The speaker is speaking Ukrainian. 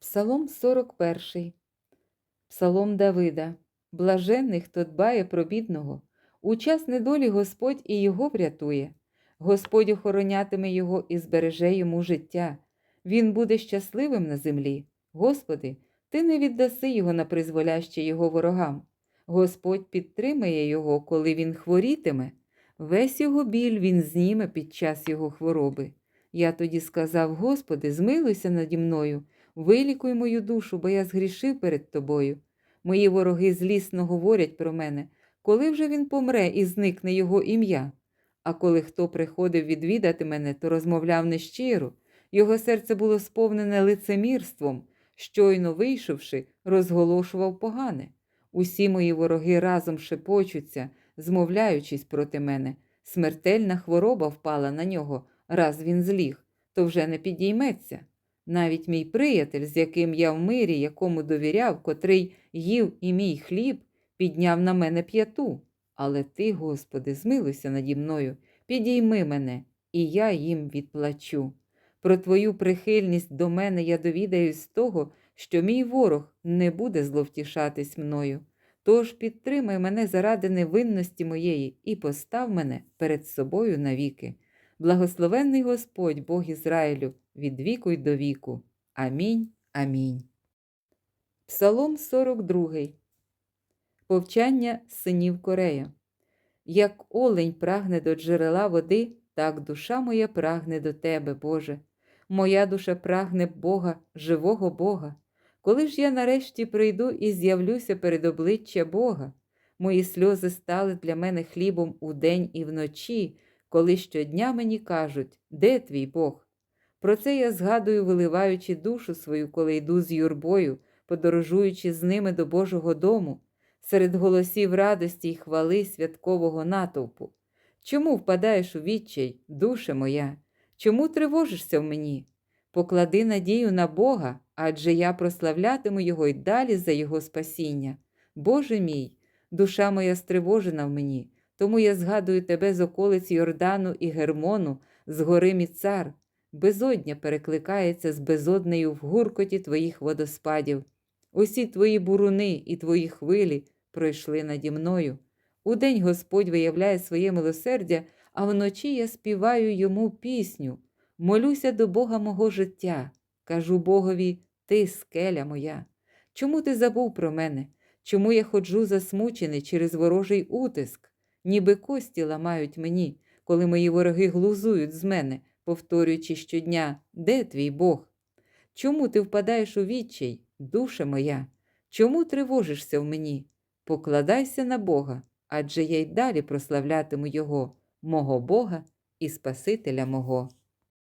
Псалом 41. Псалом Давида. Блаженний, хто дбає про бідного. У час недолі Господь і його врятує. Господь охоронятиме його і збереже йому життя. Він буде щасливим на землі. Господи, ти не віддаси його на призволяще його ворогам. Господь підтримає його, коли він хворітиме. Весь його біль він зніме під час його хвороби. Я тоді сказав: Господи, змилуйся наді мною, вилікуй мою душу, бо я згрішив перед тобою. Мої вороги злісно говорять про мене, коли вже він помре і зникне його ім'я. А коли хто приходив відвідати мене, то розмовляв нещиро, його серце було сповнене лицемірством, щойно вийшовши, розголошував погане. Усі мої вороги разом шепочуться, змовляючись проти мене. Смертельна хвороба впала на нього, раз він зліг, то вже не підійметься. Навіть мій приятель, з яким я в мирі, якому довіряв, котрий їв і мій хліб, підняв на мене п'яту. Але ти, Господи, змилуйся наді мною, підійми мене, і я їм відплачу. Про твою прихильність до мене я довідаюсь з того, що мій ворог не буде зловтішатись мною. Тож підтримай мене заради невинності моєї і постав мене перед собою навіки. Благословенний Господь, Бог Ізраїлю, від віку й до віку. Амінь. Амінь. Псалом 42. Повчання синів Корея. Як олень прагне до джерела води, так душа моя прагне до тебе, Боже. Моя душа прагне Бога, живого Бога. Коли ж я нарешті прийду і з'явлюся перед обличчя Бога, мої сльози стали для мене хлібом удень і вночі, коли щодня мені кажуть, де твій Бог? Про це я згадую, виливаючи душу свою, коли йду з юрбою, подорожуючи з ними до Божого дому, серед голосів радості й хвали святкового натовпу. Чому впадаєш у відчай, душе моя? Чому тривожишся в мені? Поклади надію на Бога, адже я прославлятиму Його й далі за Його спасіння. Боже мій, душа моя стривожена в мені, тому я згадую тебе з околиць Йордану і Гермону, з гори Міцар. Безодня перекликається з безоднею в гуркоті твоїх водоспадів. Усі твої буруни і твої хвилі пройшли наді мною. Удень Господь виявляє своє милосердя, а вночі я співаю йому пісню. Молюся до Бога мого життя. Кажу Богові, ти скеля моя. Чому ти забув про мене? Чому я ходжу засмучений через ворожий утиск? Ніби кості ламають мені, коли мої вороги глузують з мене, повторюючи щодня, де твій Бог? Чому ти впадаєш у відчай, душа моя? Чому тривожишся в мені? Покладайся на Бога, адже я й далі прославлятиму Його, мого Бога і Спасителя мого.